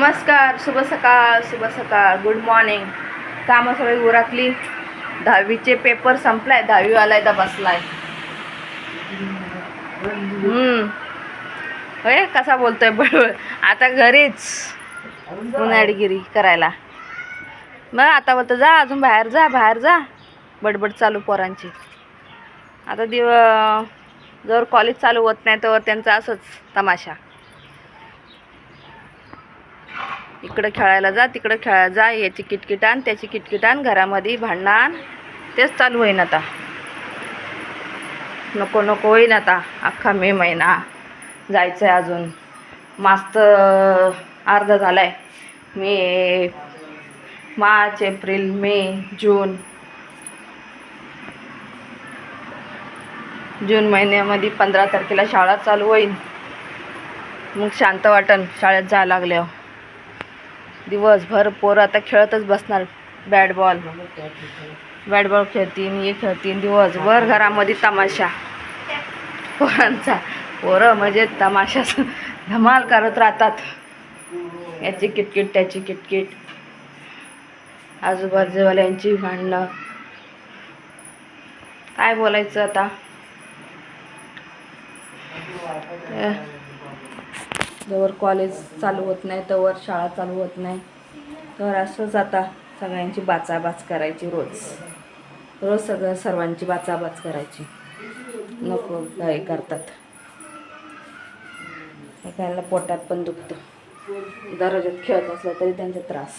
नमस्कार शुभ सकाळ शुभ सकाळ गुड मॉर्निंग कामं सगळी उरकली. दहावीचे पेपर संपलाय दहावीवाला इथं बसलाय. हम्म. होय कसा बोलतोय बरोबर. आता घरीच. उन्हाळगिरी करायला. मग आता बोलतो जा अजून बाहेर जा बाहेर जा. बडबड चालू पोरांची. आता दिव जर कॉलेज चालू होत नाही तर त्यांचा असंच तमाशा. इकडं खेळायला जा तिकडं खेळायला जा याची किटकिटान त्याची किटकिटान घरामध्ये भांडणान तेच चालू होईन आता. नको नको होईन आता. अख्खा मे महिना जायचं आहे अजून. मास्त अर्धा झाला आहे मे मार्च एप्रिल मे जून. जून महिन्यामध्ये पंधरा तारखेला शाळा चालू होईल मग शांत वाटण शाळेत जायला लागल्यावर. दिवसभर पोरं आता खेळतच बसणार. बॅट बॉल बॅट बॉल खेळतीन हे खेळतीन दिवसभर घरामध्ये तमाशा. पोरांचा. पोरं म्हणजे तमाशा. धमाल करत राहतात. याची किटकिट त्याची किटकिट. आजूबाजूवाल्यांची भांडणं. काय बोलायचं आता? जवळ कॉलेज चालू होत नाही तर शाळा चालू होत नाही. तर असंच आता सगळ्यांची बाचाबाच करायची रोज. रोज सगळं सर्वांची बाचाबाच करायची. नको काय करतात. एखाद्याला पोटात पण दुखतं. दररोज खेळत असलं तरी त्यांचा त्रास.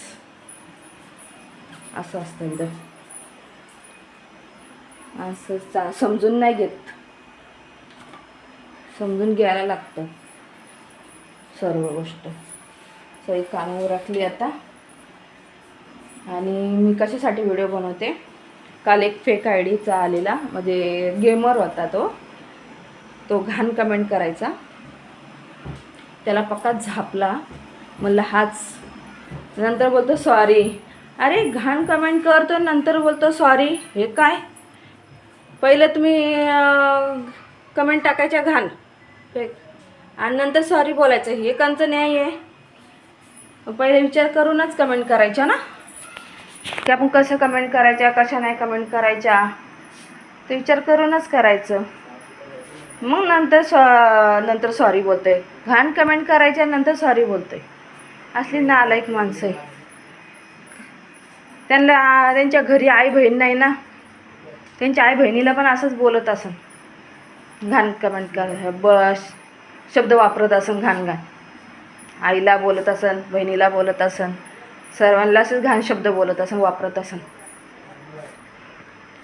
असं असतं एकदम. असं चा समजून नाही घेत. समजून घ्यायला लागतं. सर्व गोष्ट. सगळी कामं राखली आता. आणि मी कशासाठी व्हिडिओ बनवते? काल एक फेक आय डीचा आलेला म्हणजे गेमर होता तो. तो घाण कमेंट करायचा. त्याला पक्का झापला. म्हणलं हाच. नंतर बोलतो सॉरी अरे घाण कमेंट करतो नंतर बोलतो सॉरी हे काय? पहिलं तुम्ही कमेंट टाकायच्या घाण. फेक आणि नंतर सॉरी बोलायचं. हे कांचं न्याय आहे. पहिले विचार करूनच कमेंट करायच्या ना? की आपण कसं कमेंट करायच्या कशा नाही कमेंट करायच्या? ते विचार करूनच करायचं. मग नंतर सॉ नंतर सॉरी बोलते घाण कमेंट करायच्या नंतर सॉरी बोलते असली नालायक माणसं आहे. त्यांना त्यांच्या घरी आई बहीण नाही ना? त्यांच्या आई बहिणीला पण असंच बोलत असं घाण कमेंट कर बस. शब्द वापरत असन घाण घाण. आईला बोलत असन बहिणीला बोलत असन सर्वांना असेच घाण शब्द बोलत असन वापरत असन.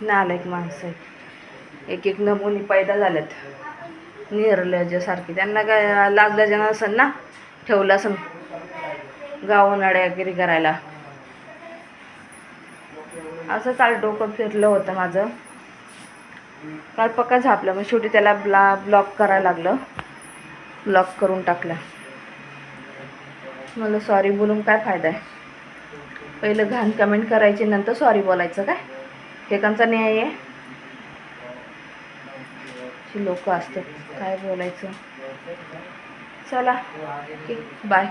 नालायक माणसं आहे एक एक नमुनी पैदा झाल्यात निर्लज्जसारखी. त्यांना काय लाजल्या नसन ना ठेवलं असन. गावनाड्यागिरी करायला. असं काल डोकं फिरलं होतं माझं. काल पक्का झापलं. मग शेवटी त्याला ब्ला ब्लॉक करायला लागलं. ब्लॉक करून टाकला. मला सॉरी बोलून काय फायदा आहे? पहिलं घाण कमेंट करायची नंतर सॉरी बोलायचं काय? एकांचा न्याय आहे? लोक असतात. काय बोलायचं? चला बाय